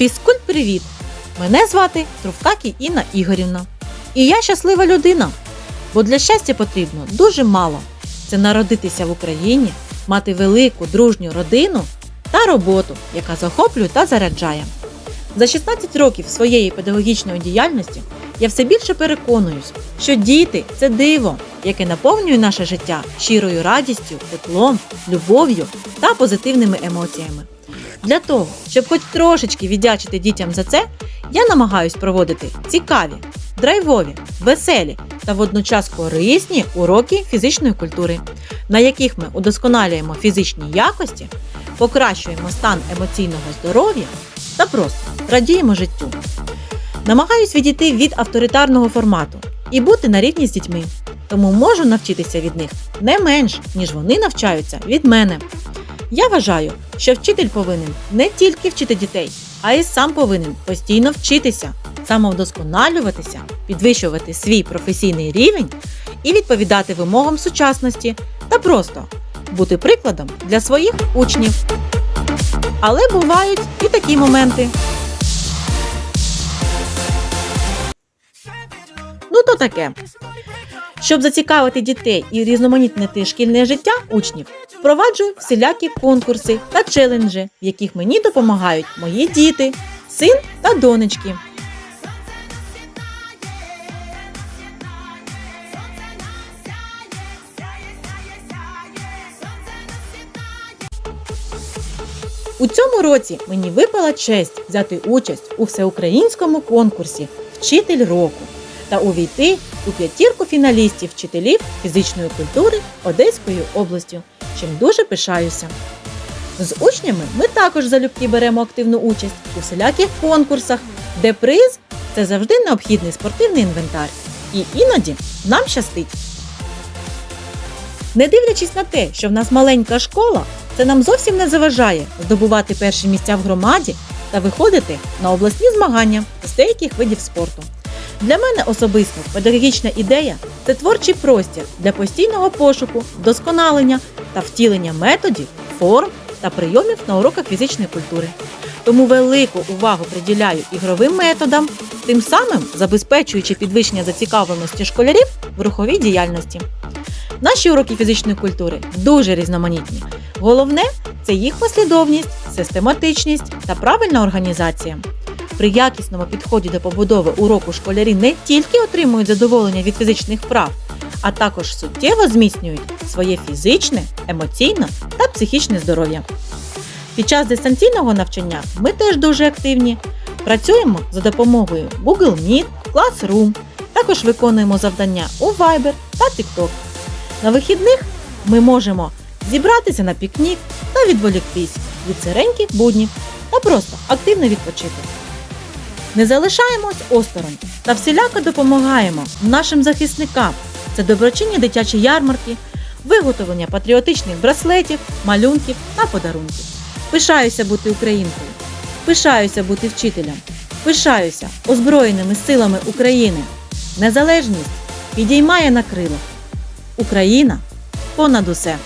Фізкульт привіт! Мене звати Трувкакі Інна Ігорівна. І я щаслива людина. Бо для щастя потрібно дуже мало. Це народитися в Україні, мати велику дружню родину та роботу, яка захоплює та заряджає. За 16 років своєї педагогічної діяльності я все більше переконуюсь, що діти це диво, яке наповнює наше життя щирою радістю, теплом, любов'ю та позитивними емоціями. Для того, щоб хоч трошечки віддячити дітям за це, я намагаюсь проводити цікаві, драйвові, веселі та водночас корисні уроки фізичної культури, на яких ми удосконалюємо фізичні якості, покращуємо стан емоційного здоров'я та просто радіємо життю. Намагаюсь відійти від авторитарного формату і бути на рівні з дітьми, тому можу навчитися від них не менш, ніж вони навчаються від мене. Я вважаю, що вчитель повинен не тільки вчити дітей, а й сам повинен постійно вчитися, самовдосконалюватися, підвищувати свій професійний рівень і відповідати вимогам сучасності та просто бути прикладом для своїх учнів. Але бувають і такі моменти. Ну то таке. Щоб зацікавити дітей і різноманітнити шкільне життя учнів, впроваджую всілякі конкурси та челенджі, в яких мені допомагають мої діти, син та донечки. У цьому році мені випала честь взяти участь у всеукраїнському конкурсі Вчитель року та увійти у п'ятірку фіналістів вчителів фізичної культури Одеської області, чим дуже пишаюся. З учнями ми також залюбки беремо активну участь у всіляких конкурсах, де приз це завжди необхідний спортивний інвентар. І іноді нам щастить. Не дивлячись на те, що в нас маленька школа, це нам зовсім не заважає здобувати перші місця в громаді та виходити на обласні змагання з деяких видів спорту. Для мене особисто педагогічна ідея це творчий простір для постійного пошуку, вдосконалення та втілення методів, форм та прийомів на уроках фізичної культури. Тому велику увагу приділяю ігровим методам, тим самим забезпечуючи підвищення зацікавленості школярів в руховій діяльності. Наші уроки фізичної культури дуже різноманітні. Головне це їх послідовність, систематичність та правильна організація. При якісному підході до побудови уроку школярі не тільки отримують задоволення від фізичних вправ, а також суттєво зміцнюють своє фізичне, емоційне та психічне здоров'я. Під час дистанційного навчання ми теж дуже активні. Працюємо за допомогою Google Meet, Classroom, також виконуємо завдання у Viber та TikTok. На вихідних ми можемо зібратися на пікнік та відволіктись від сиреньких буднів та просто активно відпочити. Не залишаємось осторонь та всіляко допомагаємо нашим захисникам. Це доброчинні дитячі ярмарки, виготовлення патріотичних браслетів, малюнків та подарунків. Пишаюся бути українкою, пишаюся бути вчителем, пишаюся озброєними силами України. Незалежність підіймає на крилах. Україна понад усе.